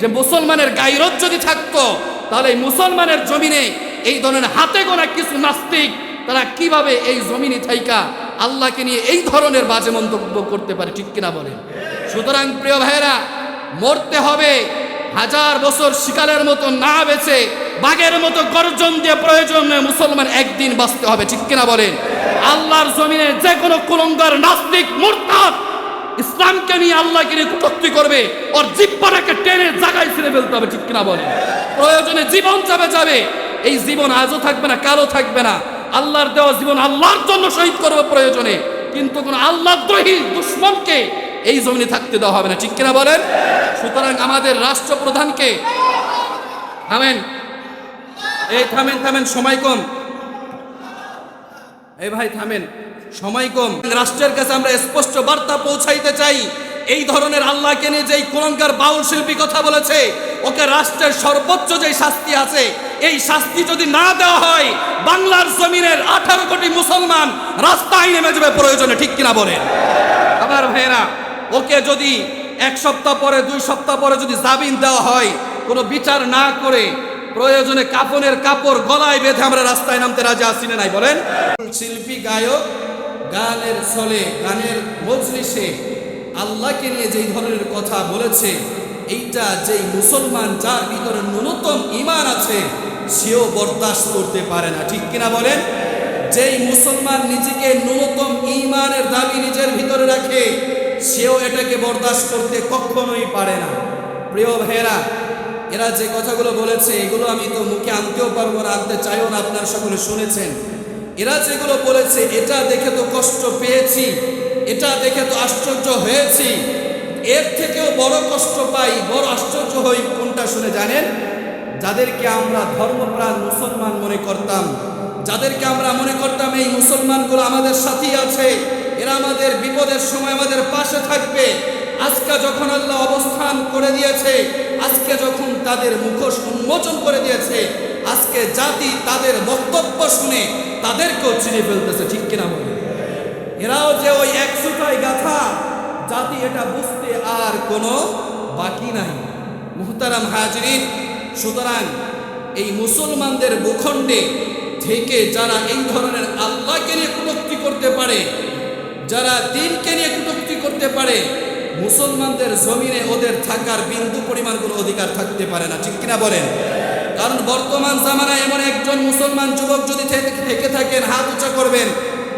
যে মুসলমানের গাইরত যদি থাকতো, তাহলে মুসলমানের জমিনে এই ধরনের হাতে গোনা কিছু নাস্তিক, তারা কীভাবে এই জমিনে থাইকা, আল্লাহকে নিয়ে এই ধরনের বাজে মন্তব্য করতে পারে, ঠিক কিনা বলেন? সুতরাং প্রিয় ভাইয়েরা, মরতে হবে, হাজার বছর শিকারের মতো না বেছে বাঘের মতো গর্জন দিয়ে প্রয়োজনে মুসলমান একদিন বাঁচতে হবে, ঠিক কিনা বলেন? আল্লাহর জমিনে যে কোনো কুলঙ্গার নাস্তিক মুরতাদ। ইসলামকে নিয়ে আল্লাহকে নিয়ে কটূক্তি করবে, ওর জিব্বাটাকে টেনে জাগায় ছেড়ে ফেলতে হবে, ঠিক কিনা বলেন প্রয়োজনে জীবন যাবে যাবে। এই জীবন আজও থাকবে না, কালও থাকবে না। আল্লাহর দেওয়া জীবন আল্লাহর জন্য শহীদ করবে প্রয়োজনে। কিন্তু কোন আল্লাহ দ্রোহী দুশ্মনকে এই জমিনে থাকতে দেওয়া হবে না, ঠিক কিনা বলেন? সুতরাং আমাদের রাষ্ট্রপ্রধানকে, থামেন। এই থামেন থামেন, সময় কম। এই ভাই, থামেন। সময় কম। রাষ্ট্রের কাছে আমরা স্পষ্ট বার্তা পৌঁছাইতে চাই। এই ধরনের আল্লাহকে নিয়ে যেই কোরআনকার বাউল শিল্পী কথা বলেছে, ওকে রাষ্ট্রের সর্বোচ্চ যে শাস্তি আছে, এই শাস্তি যদি না দেওয়া হয়, বাংলার জমিনের আঠারো কোটি মুসলমান রাস্তায় নেমে যাবে প্রয়োজনে, ঠিক কিনা বলেন? আমার ভাইয়েরা, ওকে যদি এক সপ্তাহ পরে, দুই সপ্তাহ পরে যদি জামিন দেওয়া হয়, কোনো বিচার না করে প্রয়োজনে কাপনের কাপড় গলায় বেঁধে আমরা রাস্তায় নামতে রাজি আসি নাই, বলেন? শিল্পী, গায়ক, গানের ছলে, গানের মজলিসে আল্লাহকে নিয়ে যেই ধরনের কথা বলেছে, এইটা যেই মুসলমান যার ভিতরে ন্যূনতম ইমান আছে, সেও বরদাস্ত করতে পারে না, ঠিক কিনা বলেন? যেই মুসলমান নিজেকে ন্যূনতম ইমানের দাবি নিজের ভিতরে রাখে, সেও এটাকে বরদাস্ত করতে কখনোই পারে না। প্রিয় ভাইয়েরা এরা যে কথাগুলো বলেছে, এগুলো আমি তো মুখে আনতেও পারব না, আনতে চাইও না, আপনারা সকলে শুনেছেন। এরা যেগুলো বলেছে, এটা দেখে তো কষ্ট পেয়েছি, এটা দেখে তো আশ্চর্য হয়েছি। এর থেকেও বড় কষ্ট পাই, বড় আশ্চর্য হই, কোনটা শুনে জানেন? যাদেরকে আমরা ধর্মপ্রাণ মুসলমান মনে করতাম, যাদেরকে আমরা মনে করতাম এই মুসলমানগুলো আমাদের সাথেই আছে, এরা আমাদের বিপদের সময় আমাদের পাশে থাকবে আজকে যখন আল্লাহ অবস্থান করে দিয়েছে, আজকে যখন তাদের মুখোশ উন্মোচন করে দিয়েছে, আজকে জাতি তাদের বক্তব্য শুনে তাদেরকেও চিনে ফেলতেছে, ঠিক কিনা বলে এরাও যে ওই এক সুতায় গাথা, জাতি এটা বুঝতে আর কোনো বাকি নাই। মুহতারাম হাজরিন, সুতরাং এই মুসলমানদের ভূখণ্ডে থেকে যারা এই ধরনের আল্লাহকে নিয়ে কটূক্তি করতে পারে, যারা দিনকে নিয়ে কটূক্তি করতে পারে মুসলমানদের জমিনে ওদের থাকার বিন্দু পরিমাণ কোনো অধিকার থাকতে পারে না, ঠিক কিনা বলেন? কারণ বর্তমান জামানায় এমন একজন মুসলমান যুবক যদি থেকে- থেকে থাকেন, হাত উঁচা করবেন,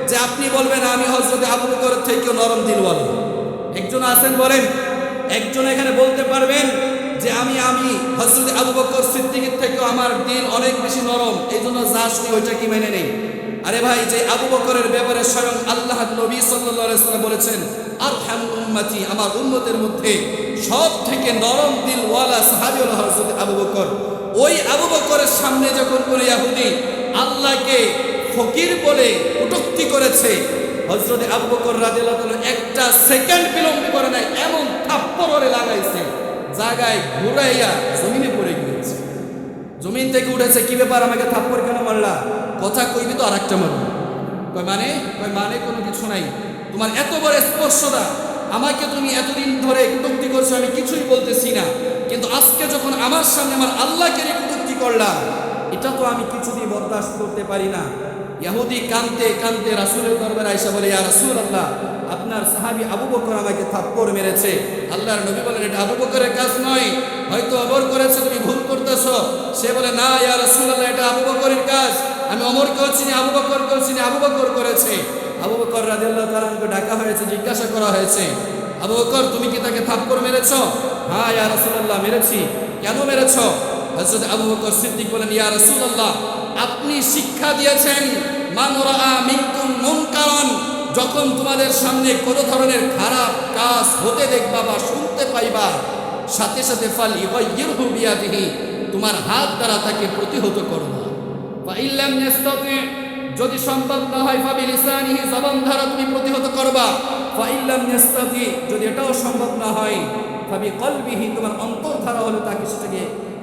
যে আপনি বলবেন, আমি হজরত আবু বকরের থেকেও নরম দিলওয়ালা। একজন আছেন বলেন? একজন এখানে বলতে পারবেন যে, আমি আমি হজরত আবু বকর সিদ্দিকের থেকেও আমার দিল অনেক বেশি নরম এই জন্য যা শুনি ওইটা কি মেনে নেই? আরে ভাই, যে আবু বকরের ব্যাপারে স্বয়ং আল্লাহ নবী সাল্লাম বলেছেন আর উম্মতি, আমার উম্মতের মধ্যে সব থেকে নরম দিলওয়ালা সাহাবী হল হজরত আবু বকর। ওই আবু বকরের সামনে যখন কোন ইয়াহুদি আল্লাহকে ফকির বলে কটূক্তি করেছে হজরত আবু বকর রাদিয়াল্লাহু একটা সেকেন্ড বিলম্ব করে নাই, এমন থাপ্পড় ওরে লাগাইছে, জায়গায় ঘুরাইয়া জমিনে পড়ে গিয়েছে। জমিন থেকে উঠেছে, কি ব্যাপার আমাকে থাপ্পড় কেন মারলা? কথা কইবি তো আরেকটা মারবো। কয় মানে? কয় মানে কোনো কিছু নাই। তোমার এত বড় স্পর্শতা, আমাকে তুমি এতদিন ধরে কটূক্তি করছ, আমি কিছুই বলতেছি না। কিন্তু আজকে যখন আমার সামনে আমার আল্লাহকে কটূক্তি করলা এটা তো আমি কিছুদিন বরদাস্ত করতে পারি না। ইয়াহুদি কানতে কানতে রাসূলের দরবারে আয়েশা বলে, ইয়া রাসূল আল্লাহ আপনার সাহাবি আবু বকর আমাকে থাপ্পড় মেরেছে। আল্লাহর নবী বলেন, এটা আবু বকরের কাজ নয়। হয়তো অমর করেছে, তুমি ভুল করতেছো। সে বলে, না, ইয়া রাসূল আল্লাহ এটা আবু বকরের কাজ। আমি অমরকেও চিনি আবু বকরকেও চিনি আবু বকর করেছে। আবু বকর রাদিয়াল্লাহু তাআলাকে ডাকা হয়েছে, জিজ্ঞাসা করা হয়েছে। আবু বকর, তুমি কি তাকে থাপ্পড় মেরেছ? হ্যাঁ ইয়া রাসূলুল্লাহ, মেরেছি। কেন মেরেছো? হযরত আবু বকর সিদ্দিক বলেন, ইয়া রাসূলুল্লাহ, আপনি শিক্ষা দিয়েছেন মান রাআ মিনকুম মুনকারান, যখন তোমাদের সামনে কোনো ধরনের খারাপ কাজ হতে দেখবা বা শুনতে পাইবা, সাথে সাথে ফাল ইগাইয়িরহু বিয়াদিহি, তোমার হাত দ্বারা তাকে প্রতিহত করবা যদি সম্ভব না হয় ফাবি লিসানিহি জবান দ্বারা তুমি প্রতিহত করবা। ফা ইল্লাম ইয়াস্তাতি, যদি এটাও সম্ভব না হয় ফাবি কলবিহি তোমার অন্তর ধারা হলো তাকে সেটাকে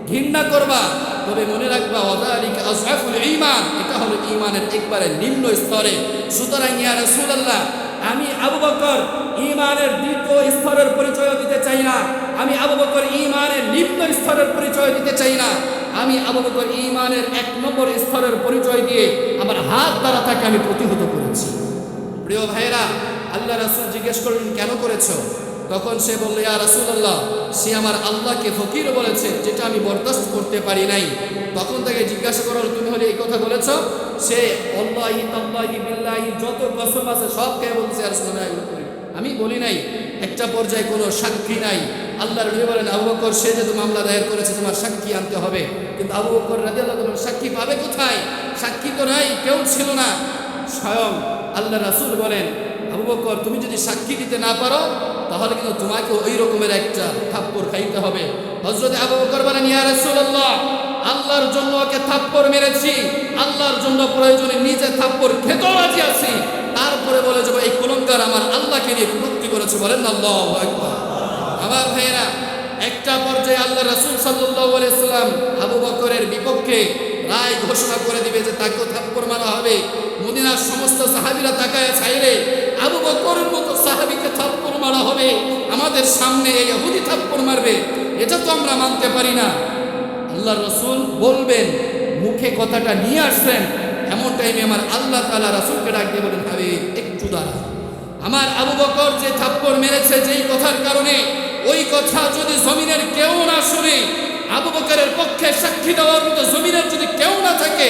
ঘৃণা করবা। তবে মনে রাখবা ওয়াদালিকা আসহাফুল ঈমান, এটা হলো ঈমানের একবারে নিম্ন স্তরে। সুতরাং ইয়া রাসূলুল্লাহ, আমি আবু বকর ঈমানের দ্বিতীয় স্তরের পরিচয় দিতে চাই না। আমি আবু বকর ইমানের নিম্ন স্তরের পরিচয় দিতে চাই না। আমি আবু ইমানের এক নম্বর স্তরের পরিচয় দিয়ে আমার হাত দ্বারা তাকে আমি প্রতিহত করেছি। প্রিয় ভাইরা আল্লাহ রাসূল জিজ্ঞেস করলেন কেন করেছ? তখন সে বলল ইয়া রাসূলুল্লাহ সে আমার আল্লাহকে ফকির বলেছে যেটা আমি বরদাস্ত করতে পারি নাই। তখন তাকে জিজ্ঞাসা করা হলো, তুমি হলে এই কথা বলেছ? সে আল্লাহি তাল্লাহি বিল্লাহি যত কসম আছে সব কে বলছে আর আমি বলি নাই একটা পর্যায়ে কোনো সাক্ষী নাই। আল্লাহর নবী বলেন আবু বকর সে যেহেতু মামলা দায়ের করেছে তোমার সাক্ষী আনতে হবে। কিন্তু আবু বকর রাদিয়াল্লাহু তাআলা সাক্ষী পাবে কোথায়? সাক্ষী তো নাই, কেউ ছিল না। স্বয়ং আল্লাহ রাসূল বলেন, আবু বকর, তুমি যদি সাক্ষী দিতে না পারো, তাহলে কিন্তু তোমাকে ওই রকমের একটা থাপ্পড় খাইতে হবে। হজরত আবু বকর বলেন, ইয়া রাসূলুল্লাহ, আল্লাহর জন্য ওকে থাপ্পড় মেরেছি। আল্লাহর জন্য প্রয়োজনে নিজে থাপ্পড় খেতেও রাজি আছি। তারপরে বলে যাব, এই কুলঙ্কার আমার আল্লাহকে নিয়ে কুটুক্তি করেছে। বলেন আল্লাহু আমার ভাইয়েরা একটা পর্যায়ে আল্লাহ রাসূল সাল্লাম আবু বকরের বিপক্ষে রায় ঘোষণা করে দিবে যে তাকেও থাপ্পড় মারা হবে। মদিনার সমস্ত সাহাবীরা তাকায় চাইলে আবু বকরের মতো সাহাবিকে থাপ্পর মারা হবে। আমাদের সামনে এই ইহুদি থাপ্পড় মারবে। এটা তো আমরা মানতে পারি না। আল্লাহ রসুল বলবেন, মুখে কথাটা নিয়ে আসবেন এমন টাইমে আমার আল্লাহ তালা রাসুলকে ডাক দিয়ে বলেন ভাবে একটু দাঁড়া। আমার আবু বকর যে থাপ্পড় মেরেছে যেই কথার কারণে, ওই কথা কেউ না শুনে, আবু বকরের পক্ষে সাক্ষী দেওয়ার মতো জমিনের যদি কেউ না থাকে,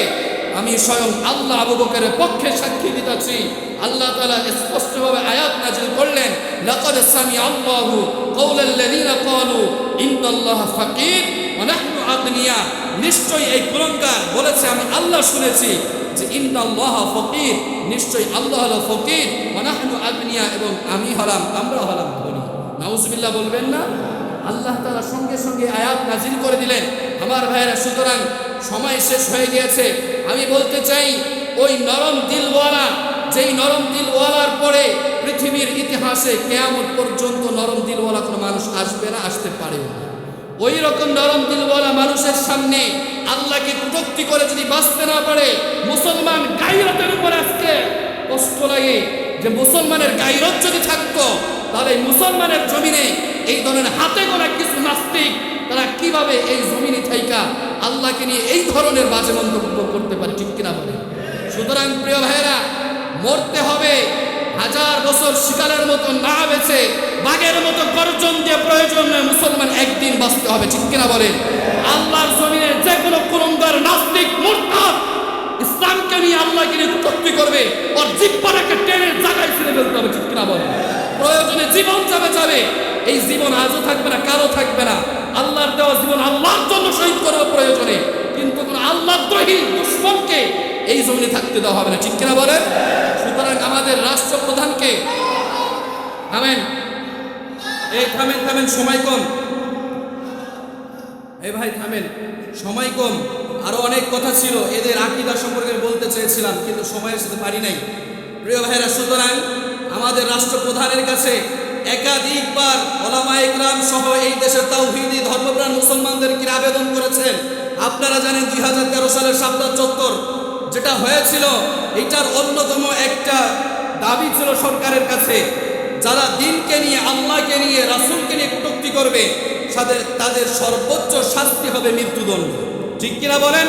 আমি স্বয়ং আল্লাহ আবু বকরের পক্ষে সাক্ষী দিতেছি। আল্লাহ তাআলা স্পষ্টভাবে আয়াত নাজিল করলেন, লাকাদ সামি আল্লাহু কওলাল্লাযীনা ক্বালু, ইন্নাল্লাহা ফাকির, ওয়া নাহনু আগনিয়া। নিশ্চয়ই এই কুলঙ্কার বলেছে, আমি আল্লাহ শুনেছি যে ইন্নাল্লাহা ফকির, নিশ্চয়ই আল্লাহ হলো ফকির, ওয়া নাহনু আগনিয়া এবং আমি হলাম আমরা হলাম ধনী। নাউজুবিল্লাহ বলবেন না? আল্লাহ তাআলা সঙ্গে সঙ্গে আয়াত নাজিল করে দিলেন। আমার ভাইয়েরা, সুতরাং সময় শেষ হয়ে গিয়েছে। আমি বলতে চাই, ওই নরম দিলওয়ালা, যেই নরম দিলওয়ালার পরে পৃথিবীর ইতিহাসে কেয়ামত পর্যন্ত নরম দিলওয়ালা কোনো মানুষ আসবে না, আসতে পারেও না। ওই রকম নরম দিলওয়ালা মানুষের সামনে আল্লাহকে কুটক্তি করে যদি বাঁচতে না পারে, মুসলমান গাইরতের উপর আজকে কষ্ট লাগে। যে মুসলমানের গাইরত যদি থাকতো, তাহলে মুসলমানের জমিনে এই ধরনের হাতে গোনা কিছু নাস্তিক, তারা কীভাবে এই জমিনে থাইকা? আল্লাহকে নিয়ে এই ধরনের বাজে মন্তব্য করতে পারে, ঠিক কিনা বলে সুতরাং প্রিয় ভাইয়েরা, মরতে হবে, হাজার বছর শিকারের মতো না বেছে বাঘের মতো গর্জন দিয়ে প্রয়োজন নয়, মুসলমান একদিন বাঁচতে হবে, ঠিক কিনা বলে আল্লাহর জমিনে যে কোনো কুলঙ্গার নাস্তিক, মুরতাদ, ইসলামকে নিয়ে আল্লাহকে নিয়ে কটূক্তি করবে, ওর জিব্বাটাকে টেনে জায়গায় ছিঁড়ে ফেলতে হবে, ঠিক কিনা বলে প্রয়োজনে জীবন যাবে যাবে এই জীবন আজও থাকবে না কারও থাকবে না। আল্লাহর দেওয়া জীবন আল্লাহর জন্য শহীদ করবে প্রয়োজনে। কিন্তু কোন আল্লাহ দ্রোহী দুশ্মনকে এই জমিনে থাকতে দেওয়া হবে না। ঠিক কিনা বলেন? সুতরাং আমাদের রাষ্ট্রপ্রধানকে থামেন। এই থামেন থামেন, সময় কম। এই ভাই, থামেন। সময় কম। আরও অনেক কথা ছিল, এদের আকিদা সম্পর্কে বলতে চেয়েছিলাম, কিন্তু সময়ের সাথে পারি নাই। প্রিয় ভাইরা সুতরাং আমাদের রাষ্ট্রপ্রধানের কাছে একাধিকবার ওলামা ইকরাম সহ এই দেশের তাওহিদি ধর্মপ্রাণ মুসলমানদেরকে আবেদন করেছেন। আপনারা জানেন দুই হাজার তেরো সালের সাবদার চত্বর যেটা হয়েছিল, এটার অন্যতম একটা দাবি ছিল সরকারের কাছে। যারা দিনকে নিয়ে, আল্লাহকে নিয়ে, রাসূলকে নিয়ে কটূক্তি করবে তাদের তাদের সর্বোচ্চ শাস্তি হবে মৃত্যুদণ্ড। ঠিক কিনা বলেন?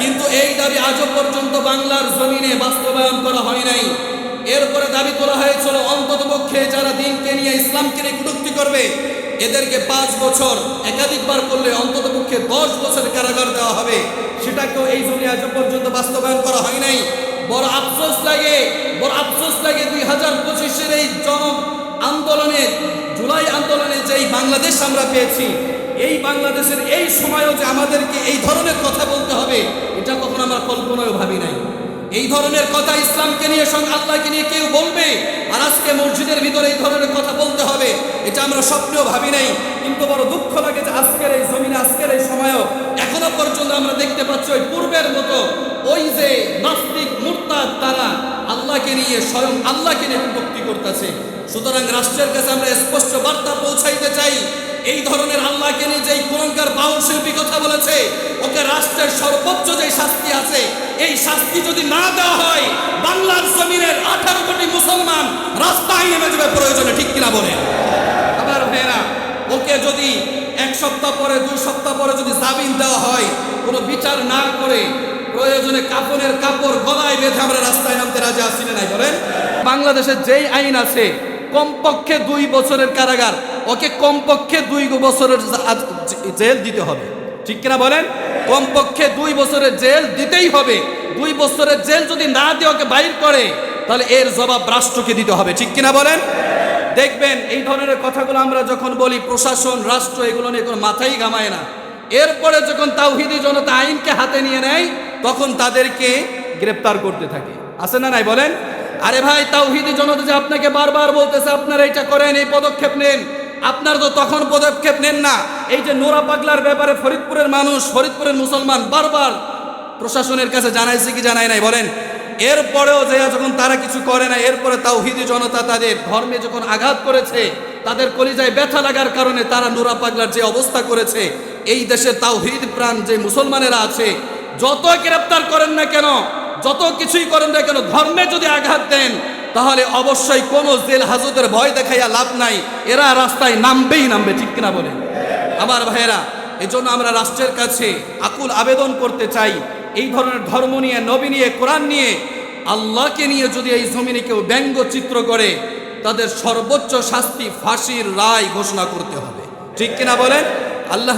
কিন্তু এই দাবি আজও পর্যন্ত বাংলার জমিনে বাস্তবায়ন করা হয় নাই। এরপরে দাবি তোলা হয়েছিল অন্তত পক্ষে যারা দিনকে নিয়ে ইসলামকে নিয়ে কটূক্তি করবে, এদেরকে পাঁচ বছর একাধিকবার করলে অন্তত পক্ষে দশ বছরের কারাগার দেওয়া হবে। সেটাকেও এই জমি আজও পর্যন্ত বাস্তবায়ন করা হয় নাই। বড় আফসোস লাগে, বড় আফসোস লাগে দুই হাজার পঁচিশের এই জন আন্দোলনে, জুলাই আন্দোলনে যেই বাংলাদেশ আমরা পেয়েছি, এই বাংলাদেশের এই সময়ও যে আমাদেরকে এই ধরনের কথা বলতে হবে, এটা কখনো আমরা কল্পনায় ভাবি নাই। এই ধরনের কথা ইসলামকে নিয়ে সঙ্গে আল্লাহকে নিয়ে কেউ বলবে? আর আজকে মসজিদের ভিতরে এই ধরনের কথা বলতে হবে, এটা আমরা স্বপ্নেও ভাবি নাই। কিন্তু বড় দুঃখ লাগে যে আজকের এই জমিনে, আজকের এই সময়ও এখনও পর্যন্ত আমরা দেখতে পাচ্ছি ওই পূর্বের মতো ওই যে নাস্তিক, মুরতাদ তারা আল্লাহকে নিয়ে স্বয়ং আল্লাহকে নিয়ে কটূক্তি করতেছে। সুতরাং রাষ্ট্রের কাছে আমরা স্পষ্ট বার্তা পৌঁছাইতে এই ধরনের আল্লাহকে নিয়ে যেই কুলঙ্কার বাউল শিল্পী কথা বলেছে, ওকে রাষ্ট্রের সর্বোচ্চ যে শাস্তি আছে, এই শাস্তি যদি না দেওয়া হয়, বাংলার জমিনের আঠারো কোটি মুসলমান রাস্তায় নেমে যাবে প্রয়োজনে, ঠিক কিনা বলে আবার ভাইয়েরা, ওকে যদি এক সপ্তাহ পরে, দুই সপ্তাহ পরে যদি জামিন দেওয়া হয়, কোনো বিচার না করে, প্রয়োজনে কাপড়ের কাপড় গলায় বেঁধে আমরা রাস্তায় নামতে রাজি আসি নাই, বলেন? বাংলাদেশের যেই আইন আছে, কমপক্ষে দুই বছরের কারাগার ওকে কমপক্ষে দুই বছরের জেল দিতে হবে। ঠিক কিনা বলেন? কমপক্ষে দুই বছরের জেল দিতেই হবে। দুই বছরের জেল যদি না দিয়ে ওকে বাইর করে, তাহলে এর জবাব রাষ্ট্রকে দিতে হবে। ঠিক কিনা বলেন? দেখবেন এই ধরনের কথাগুলো আমরা যখন বলি, প্রশাসন, রাষ্ট্র, এগুলো নিয়ে কোনো মাথাই ঘামায় না। এরপরে যখন তাওহিদি জনতা আইনকে হাতে নিয়ে নেয়, তখন তাদেরকে গ্রেপ্তার করতে থাকে। আছে না নাই বলেন? আরে ভাই, তাওহিদি জনতা যে আপনাকে বারবার বলতেছে, আপনারা এটা করেন, এই পদক্ষেপ নেন। আপনার তো তখন পদক্ষেপ নেন না। এই যে নোরা পাগলার ব্যাপারে ফরিদপুরের মানুষ, ফরিদপুরের মুসলমান বারবার প্রশাসনের কাছে জানাইছে কি জানাই নাই, বলেন। এরপরেও যে যখন তারা কিছু করে না, এরপরে তাও তাওহিদি জনতা তাদের ধর্মে যখন আঘাত করেছে, তাদের কলিজায় ব্যথা লাগার কারণে তারা নোরা পাগলার যে অবস্থা করেছে, এই দেশে তাওহিদ প্রাণ যে মুসলমানেরা আছে, যত গ্রেপ্তার করেন না কেন, যত কিছুই করেন না কেন, ধর্মে যদি আঘাত দেন তাহলে অবশ্যই কোনো জেল হাজতের ভয় দেখাইয়া লাভ নাই। এরা রাস্তায় নামবেই নামবে, ঠিক কিনা বলেন? আমার ভাইয়েরা এই জন্য আমরা রাষ্ট্রের কাছে আকুল আবেদন করতে চাই, এই ধরনের ধর্ম নিয়ে, নবী নিয়ে, কোরআন নিয়ে। আল্লাহকে নিয়ে যদি এই জমিনে কেউ ব্যঙ্গ চিত্র করে, তাদের সর্বোচ্চ শাস্তি, ফাঁসির রায় ঘোষণা করতে হবে। ঠিক কিনা বলেন? আল্লাহ